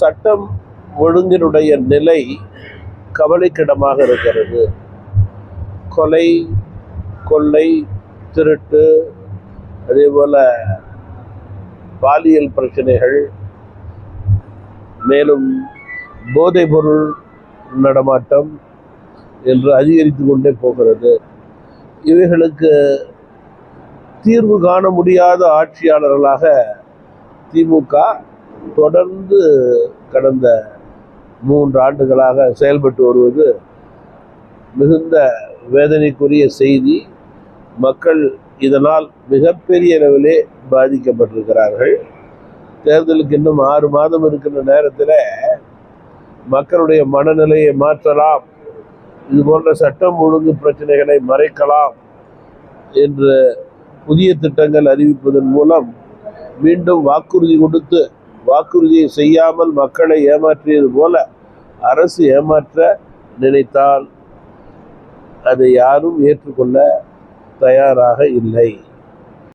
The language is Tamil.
சட்டம் ஒழுங்கினுடைய நிலை கவலைக்கிடமாக இருக்கிறது. கொலை கொள்ளை திருட்டு அதேபோல பாலியல் பிரச்சனைகள் மேலும் போதைப்பொருள் நடமாட்டம் என்று அதிகரித்து கொண்டே போகிறது. இவைகளுக்கு தீர்வு காண முடியாத ஆட்சியாளர்களாக திமுக தொடர்ந்து கடந்த மூன்று ஆண்டுகளாக செயல்பட்டு வருவது மிகுந்த வேதனைக்குரிய செய்தி. மக்கள் இதனால் மிகப்பெரிய அளவிலே பாதிக்கப்பட்டிருக்கிறார்கள். தேர்தலுக்கு இன்னும் ஆறு மாதம் இருக்கின்ற நேரத்தில் மக்களுடைய மனநிலையை மாற்றலாம். இது போன்ற சட்டம் ஒழுங்கு பிரச்சனைகளை மறைக்கலாம் என்று புதிய திட்டங்கள் அறிவிப்பதன் மூலம் மீண்டும் வாக்குறுதி கொடுத்து வாக்குறுதியை செய்யாமல் மக்களை ஏமாற்றியது போல அரசு ஏமாற்ற நினைத்தால் அதை யாரும் ஏற்றுக்கொள்ள தயாராக இல்லை.